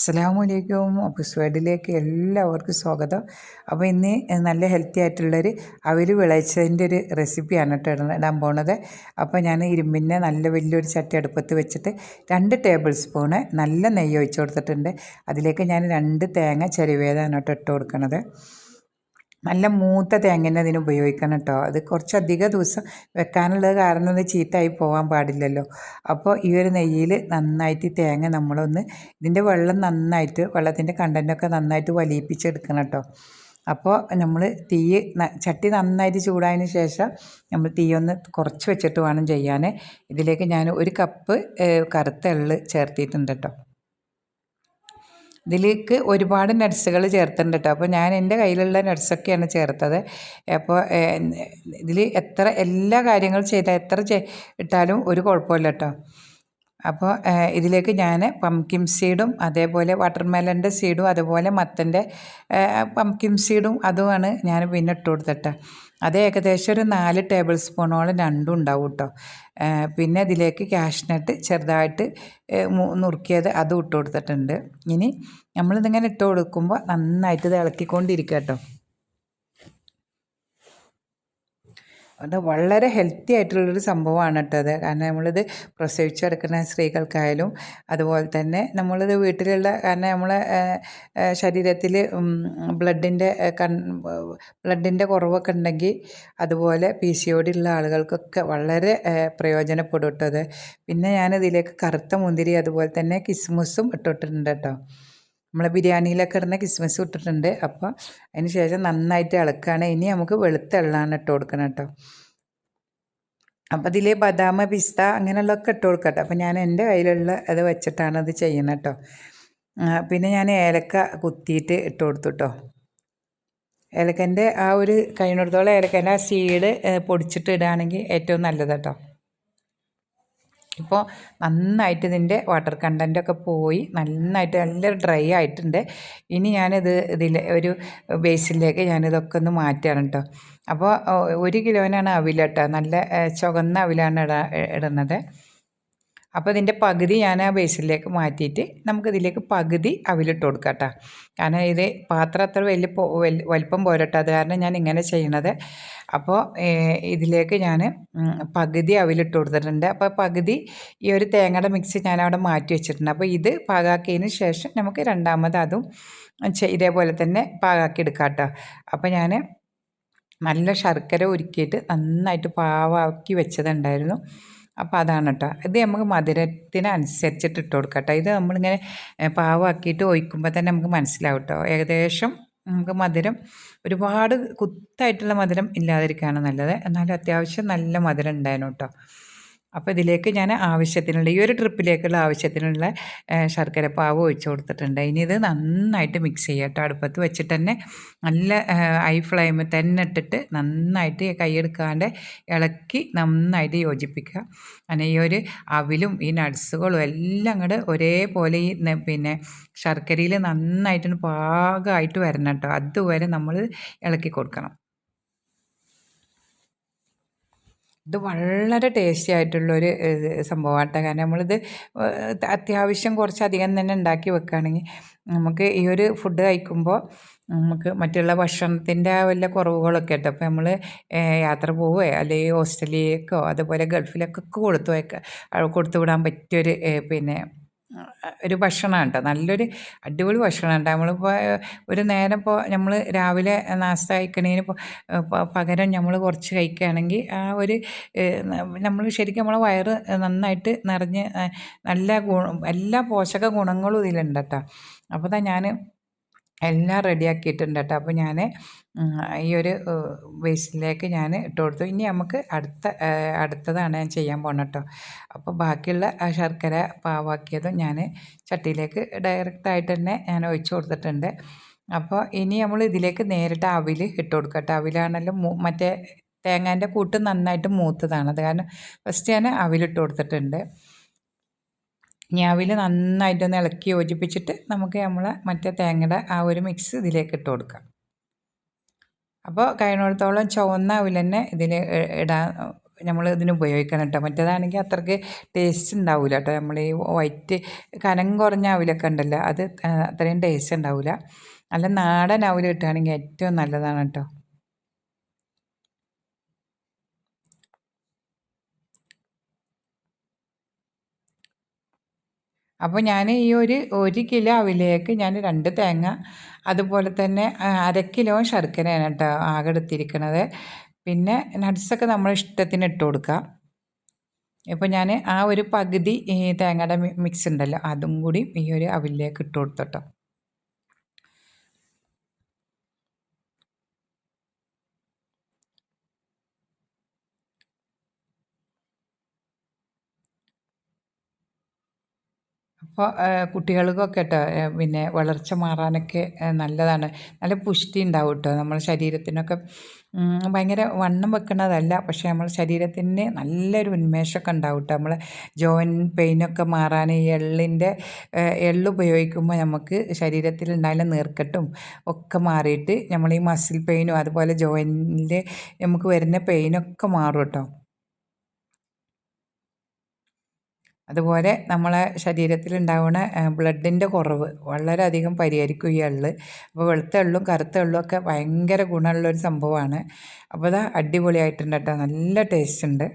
അസ്സാമലൈക്കും ഓഫീസ് വേഡിലേക്ക് എല്ലാവർക്കും സ്വാഗതം. അപ്പോൾ ഇന്ന് നല്ല ഹെൽത്തി ആയിട്ടുള്ളൊരു അവർ വിളയിച്ചതിന്റെ ഒരു റെസിപ്പിയാണ് കേട്ടോ ഇടാൻ പോണത്. അപ്പോൾ ഞാൻ ഇരുമ്പിന്റെ നല്ല വലിയൊരു ചട്ടി അടുപ്പത്ത് വെച്ചിട്ട് രണ്ട് ടേബിൾ സ്പൂണ് നല്ല നെയ്യ് ഒഴിച്ചു കൊടുത്തിട്ടുണ്ട്. അതിലേക്ക് ഞാൻ രണ്ട് തേങ്ങ ചെരുവേതാണ് കേട്ടോ ഇട്ട് കൊടുക്കുന്നത് നല്ല മൂത്ത തേങ്ങ അതിന് ഉപയോഗിക്കണം കേട്ടോ അത് കുറച്ചധികം ദിവസം വെക്കാനുള്ളത് കാരണം അത് ചീത്തയായി പോകാൻ പാടില്ലല്ലോ. അപ്പോൾ ഈ ഒരു നെയ്യിൽ നന്നായിട്ട് തേങ്ങ നമ്മളൊന്ന് ഇതിന്റെ വെള്ളം നന്നായിട്ട് വെള്ളത്തിന്റെ കണ്ടന്റൊക്കെ നന്നായിട്ട് വലിയിപ്പിച്ചെടുക്കണം കേട്ടോ അപ്പോൾ നമ്മൾ തീ ചട്ടി നന്നായിട്ട് ചൂടായതിന് ശേഷം നമ്മൾ തീ ഒന്ന് കുറച്ച് വെച്ചിട്ട് വേണം ചെയ്യാൻ ഇതിലേക്ക് ഞാൻ ഒരു കപ്പ് കറുത്ത എള്ള് ചേർത്തിട്ടുണ്ട് കേട്ടോ ഇതിലേക്ക് ഒരുപാട് നട്ട്സുകൾ ചേർത്തിട്ടുണ്ട് കേട്ടോ അപ്പോൾ ഞാൻ എന്റെ കയ്യിലുള്ള നട്ട്സൊക്കെയാണ് ചേർത്തത്. അപ്പോൾ ഇതിൽ എത്ര എല്ലാ കാര്യങ്ങളും ചെയ്താൽ എത്ര ഇട്ടാലും ഒരു കുഴപ്പമില്ല കേട്ടോ അപ്പോൾ ഇതിലേക്ക് ഞാൻ പംകിൻ സീഡും അതേപോലെ വാട്ടർമെലന്റെ സീഡും അതുപോലെ മത്തന്റെ പംകിൻ സീഡും അതുമാണ് ഞാൻ പിന്നെ ഇട്ട് കൊടുത്തിട്ട്. അത് ഏകദേശം ഒരു നാല് ടേബിൾ സ്പൂണോളം രണ്ടും ഉണ്ടാവും കേട്ടോ പിന്നെ ഇതിലേക്ക് കാഷ്നട്ട് ചെറുതായിട്ട് നുറുക്കിയത് അതും ഇട്ട് കൊടുത്തിട്ടുണ്ട്. ഇനി നമ്മളിതിങ്ങനെ ഇട്ട് കൊടുക്കുമ്പോൾ നന്നായിട്ട് ഇത് ഇളക്കിക്കൊണ്ടിരിക്കുക കേട്ടോ അത് വളരെ ഹെൽത്തി ആയിട്ടുള്ളൊരു സംഭവമാണ് കേട്ടോ അത്. കാരണം നമ്മളിത് പ്രസവിച്ചെടുക്കുന്ന സ്ത്രീകൾക്കായാലും അതുപോലെ തന്നെ നമ്മളിത് വീട്ടിലുള്ള കാരണം നമ്മളെ ശരീരത്തിൽ ബ്ലഡിന്റെ കൺ ബ്ലഡിന്റെ കുറവൊക്കെ ഉണ്ടെങ്കിൽ അതുപോലെ പി സി ഒ ഡി ഉള്ള ആളുകൾക്കൊക്കെ വളരെ പ്രയോജനപ്പെടും കേട്ടോ അത്. പിന്നെ ഞാനിതിലേക്ക് കറുത്ത മുന്തിരി അതുപോലെ തന്നെ കിസ്മുസും ഇട്ടിട്ടുണ്ട് കേട്ടോ നമ്മൾ ബിരിയാണിയിലൊക്കെ ഇടുന്ന കിസ്മസ് ഇട്ടിട്ടുണ്ട്. അപ്പോൾ അതിന് ശേഷം നന്നായിട്ട് ഇളക്കുകയാണ് ഇനി നമുക്ക് വെളുത്ത എള്ളാണ് ഇട്ട് കൊടുക്കണം കേട്ടോ. അപ്പോൾ ഇതിൽ ബദാം പിസ്ത അങ്ങനെയുള്ളതൊക്കെ ഇട്ട് കൊടുക്കട്ടെ അപ്പോൾ ഞാൻ എന്റെ കയ്യിലുള്ള അത് വെച്ചിട്ടാണ് അത് ചെയ്യുന്നത് കേട്ടോ. പിന്നെ ഞാൻ ഏലക്ക കുത്തിയിട്ട് ഇട്ട് കൊടുത്തു കേട്ടോ. ഏലക്കന്റെ ആ ഒരു കഴിഞ്ഞിടത്തോളം ഏലക്കന്റെ ആ സീഡ് പൊടിച്ചിട്ട് ഇടുകയാണെങ്കിൽ ഏറ്റവും നല്ലത് കേട്ടോ. ഇപ്പോൾ നന്നായിട്ട് ഇതിന്റെ വാട്ടർ കണ്ടന്റൊക്കെ പോയി നന്നായിട്ട് നല്ല ഡ്രൈ ആയിട്ടുണ്ട്. ഇനി ഞാനിത് ഇതിൽ ഒരു ബേസിലേക്ക് ഞാനിതൊക്കെ ഒന്ന് മാറ്റുകയാണ് കേട്ടോ അപ്പോൾ ഒരു കിലോനാണ് അവിലട്ടോ നല്ല ചുവന്ന അവിലാണ് ഇടുന്നത്. അപ്പോൾ ഇതിന്റെ പകുതി ഞാൻ ആ ബേസിലേക്ക് മാറ്റിയിട്ട് നമുക്കിതിലേക്ക് പകുതി അവിലിട്ട് കൊടുക്കാം കേട്ടോ കാരണം ഇത് പാത്രം അത്ര വലിയ വലിപ്പം പോരട്ടോ. അത് കാരണം ഞാൻ ഇങ്ങനെ ചെയ്യണത്. അപ്പോൾ ഇതിലേക്ക് ഞാൻ പകുതി അവിലിട്ട് കൊടുത്തിട്ടുണ്ട്. അപ്പോൾ പകുതി ഈ ഒരു തേങ്ങയുടെ മിക്സ് ഞാൻ അവിടെ മാറ്റി വെച്ചിട്ടുണ്ട്. അപ്പോൾ ഇത് പാകാക്കിയതിന് ശേഷം നമുക്ക് രണ്ടാമത് അതും ഇതേപോലെ തന്നെ പാകാക്കി എടുക്കാം കേട്ടോ അപ്പോൾ ഞാൻ നല്ല ശർക്കര ഉരുക്കിയിട്ട് നന്നായിട്ട് പാവാക്കി വെച്ചതുണ്ടായിരുന്നു. അപ്പോൾ അതാണ് കേട്ടോ ഇത് നമുക്ക് മധുരത്തിനനുസരിച്ചിട്ട് ഇട്ട് കൊടുക്കാം കേട്ടോ ഇത് നമ്മളിങ്ങനെ പാവാക്കിയിട്ട് ഒഴിക്കുമ്പോൾ തന്നെ നമുക്ക് മനസ്സിലാവും കേട്ടോ ഏകദേശം നമുക്ക് മധുരം ഒരുപാട് കുത്തായിട്ടുള്ള മധുരം ഇല്ലാതിരിക്കുകയാണ് നല്ലത്. എന്നാലും അത്യാവശ്യം നല്ല മധുരം ഉണ്ടായിരുന്നു കേട്ടോ അപ്പോൾ ഇതിലേക്ക് ഞാൻ ആവശ്യത്തിനുള്ള ഈ ഒരു ട്രിപ്പിലേക്കുള്ള ആവശ്യത്തിനുള്ള ശർക്കര പാവ് ഒഴിച്ചു കൊടുത്തിട്ടുണ്ട്. ഇനി ഇത് നന്നായിട്ട് മിക്സ് ചെയ്യാം കേട്ടോ. അടുപ്പത്ത് വെച്ചിട്ട് തന്നെ നല്ല ഹൈ ഫ്ലെയിമിൽ തന്നെ ഇട്ടിട്ട് നന്നായിട്ട് കൈയെടുക്കാണ്ട് ഇളക്കി നന്നായിട്ട് യോജിപ്പിക്കുക. അങ്ങനെ ഈ ഒരു അവിലും ഈ നട്സുകളും എല്ലാം കൂടെ ഒരേപോലെ ഈ പിന്നെ ശർക്കരയിൽ നന്നായിട്ട് പാകമായിട്ട് വരണം കേട്ടോ. അതുവരെ നമ്മൾ ഇളക്കി കൊടുക്കണം. ഇത് വളരെ ടേസ്റ്റി ആയിട്ടുള്ളൊരു സംഭവമാട്ടോ കാരണം നമ്മളിത് അത്യാവശ്യം കുറച്ചധികം തന്നെ ഉണ്ടാക്കി വെക്കുകയാണെങ്കിൽ നമുക്ക് ഈ ഒരു ഫുഡ് കഴിക്കുമ്പോൾ നമുക്ക് മറ്റുള്ള ഭക്ഷണത്തിന്റെ വല്ല കുറവുകളൊക്കെ ഉണ്ട് അപ്പോൾ നമ്മൾ യാത്ര പോവുകയോ അല്ലെങ്കിൽ ഓസ്ട്രേലിയക്കോ അതുപോലെ ഗൾഫിലേക്കൊക്കെ കൊടുത്തു വയ്ക്കുക കൊടുത്തു വിടാൻ പറ്റിയൊരു പിന്നെ ഒരു ഭക്ഷണമാണ് കേട്ടോ. നല്ലൊരു അടിപൊളി ഭക്ഷണമാണ് കേട്ടോ. നമ്മളിപ്പോൾ ഒരു നേരം ഇപ്പോൾ നമ്മൾ രാവിലെ നാസ്ത കഴിക്കണേന് പകരം നമ്മൾ കുറച്ച് കഴിക്കുകയാണെങ്കിൽ ആ ഒരു നമ്മൾ ശരിക്കും നമ്മളെ വയറ് നന്നായിട്ട് നിറഞ്ഞ് നല്ല ഗുണം എല്ലാ പോഷക ഗുണങ്ങളും ഇതിലുണ്ട് കേട്ടോ. അപ്പോൾ ഞാൻ എല്ലാം റെഡിയാക്കിയിട്ടുണ്ട് കേട്ടോ. അപ്പോൾ ഞാൻ ഈ ഒരു വേസ്റ്റിലേക്ക് ഞാൻ ഇട്ട് കൊടുത്തു. ഇനി നമുക്ക് അടുത്ത അടുത്തതാണ് ഞാൻ ചെയ്യാൻ പോകണം കേട്ടോ. അപ്പോൾ ബാക്കിയുള്ള ശർക്കര പാവാക്കിയതും ഞാൻ ചട്ടിയിലേക്ക് ഡയറക്റ്റ് ആയിട്ട് തന്നെ ഞാൻ ഒഴിച്ചു കൊടുത്തിട്ടുണ്ട്. അപ്പോൾ ഇനി നമ്മൾ ഇതിലേക്ക് നേരിട്ട് അവിൽ ഇട്ട് കൊടുക്കുക കേട്ടോ. അവിലാണല്ലോ മറ്റേ തേങ്ങാന്റെ കൂട്ട് നന്നായിട്ട് മൂത്തതാണ്. അത് കാരണം ഫസ്റ്റ് ഞാൻ അവിലിട്ട് കൊടുത്തിട്ടുണ്ട്. ഞാവിൽ നന്നായിട്ടൊന്ന് ഇളക്കി യോജിപ്പിച്ചിട്ട് നമുക്ക് നമ്മൾ മറ്റേ തേങ്ങയുടെ ആ ഒരു മിക്സ് ഇതിലേക്ക് ഇട്ട് കൊടുക്കാം. അപ്പോൾ കഴിയുന്നിടത്തോളം ചുവന്ന അവിൽ തന്നെ ഇതിൽ ഇടാൻ നമ്മൾ ഇതിന് ഉപയോഗിക്കണം കേട്ടോ. മറ്റേതാണെങ്കിൽ അത്രയ്ക്ക് ടേസ്റ്റ് ഉണ്ടാവില്ല കേട്ടോ. നമ്മൾ ഈ വൈറ്റ് കനം കുറഞ്ഞ അവിലൊക്കെ ഉണ്ടല്ലോ അത് അത്രയും ടേസ്റ്റ് ഉണ്ടാവില്ല നല്ല നാടൻ അവിൽ കിട്ടുകയാണെങ്കിൽ ഏറ്റവും നല്ലതാണ് കേട്ടോ. അപ്പോൾ ഞാൻ ഈ ഒരു ഒരു കിലോ അവിലേക്ക് ഞാൻ രണ്ട് തേങ്ങ അതുപോലെ തന്നെ അര കിലോ ശർക്കരയാണ് കേട്ടോ ആകെ എടുത്തിരിക്കുന്നത് പിന്നെ നട്ട്സൊക്കെ നമ്മൾ ഇഷ്ടത്തിന് ഇട്ട് കൊടുക്കുക ഇപ്പോൾ ഞാൻ ആ ഒരു പകുതി ഈ തേങ്ങയുടെ മിക്സ് ഉണ്ടല്ലോ അതും കൂടി ഈ ഒരു അവിലേക്ക് ഇട്ട് കൊടുത്തോട്ടോ അപ്പോൾ കുട്ടികൾക്കൊക്കെ കേട്ടോ പിന്നെ വളർച്ച മാറാനൊക്കെ നല്ലതാണ്. നല്ല പുഷ്ടി ഉണ്ടാവും കേട്ടോ നമ്മുടെ ശരീരത്തിനൊക്കെ ഭയങ്കര വണ്ണം വെക്കുന്നതല്ല പക്ഷേ നമ്മുടെ ശരീരത്തിന് നല്ലൊരു ഉന്മേഷമൊക്കെ ഉണ്ടാവും കേട്ടോ നമ്മൾ ജോയിൻ പെയിനൊക്കെ മാറാൻ ഈ എള്ളിന്റെ എള്ള് ഉപയോഗിക്കുമ്പോൾ നമുക്ക് ശരീരത്തിൽ ഉണ്ടായാലും നീർക്കെട്ടും ഒക്കെ മാറിയിട്ട് നമ്മൾ ഈ മസിൽ പെയിനും അതുപോലെ ജോയിനിൽ നമുക്ക് വരുന്ന പെയിനൊക്കെ മാറും കേട്ടോ അതുപോലെ നമ്മളെ ശരീരത്തിലുണ്ടാവുന്ന ബ്ലഡിന്റെ കുറവ് വളരെയധികം പരിഹരിക്കും ഈ എള്ള് അപ്പോൾ വെളുത്ത എള്ളും കറുത്ത എള്ളും ഒക്കെ ഭയങ്കര ഗുണമുള്ളൊരു സംഭവമാണ്. അപ്പോൾ അത് അടിപൊളിയായിട്ടുണ്ട് കേട്ടോ. നല്ല ടേസ്റ്റ് ഉണ്ട്.